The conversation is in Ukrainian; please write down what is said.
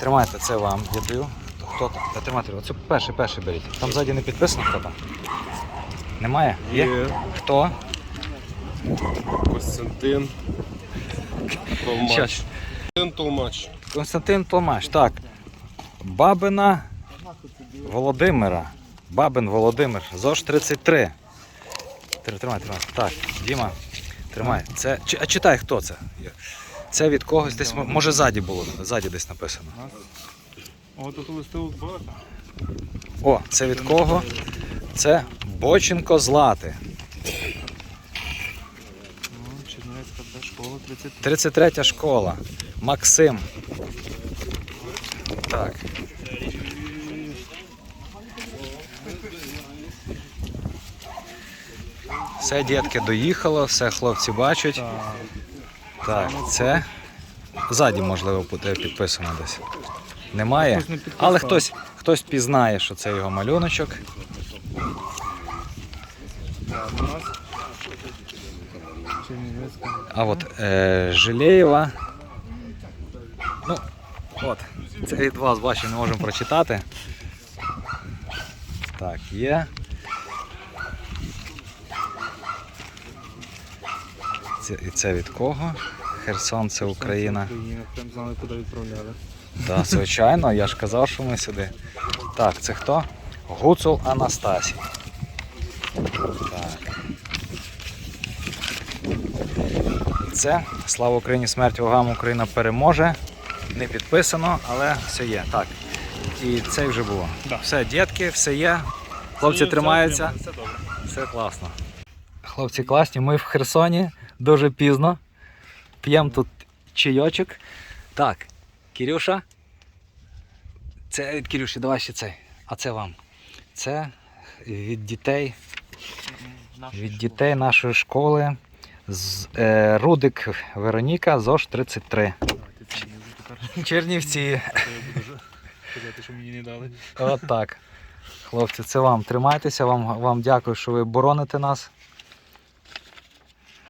Тримайте, це вам я даю. Хто там? Та тримайте, оце перший, перший беріть. Там ззаді не підписано хто там? Немає? Є? Хто? Костянтин. Толмач. Щас. Костянтин Толмач. Константин Томаш, так. Бабина Володимира. Бабин Володимир. ЗОЖ 33. Тримай, тримай. Так, Діма, тримай. Це, чи- а читай, хто це? Це від когось десь, може, ззаді було, ззаді десь написано. О, тут листовок багато. О, це від кого? Це Боченко Злати. Чернівецька школа 33 школа. Максим. Так. Все, дітки, доїхало, все хлопці бачать. Так, це ззаді, можливо, буде підписано десь. Немає. Але хтось, хтось пізнає, що це його малюночок. А от е, Жилєєва. Ну, от. Це від вас бачу, не можемо прочитати. Так, є. Це, і це від кого? Херсон це Україна. Прям знали, куди відправляли. Так, звичайно, я ж казав, що ми сюди. Так, це хто? Гуцул Анастасій. Так. І це Слава Україні, смерть ворогам Україна переможе. Не підписано, але все є. Так. І це вже було. Да. Все, дітки, все є. Хлопці тримаються. Все добре. Все класно. Хлопці класні, ми в Херсоні дуже пізно. П'ємо тут чайочок. Так, Кирюша. Це від Кирюші, давай ще цей. А це вам. Це від дітей, від дітей нашої школи. З, е, Рудик Вероніка, ЗОЖ 33. Чернівці. Казати, що мені не дали. От так. Хлопці, це вам. Тримайтеся, вам, вам дякую, що ви бороните нас.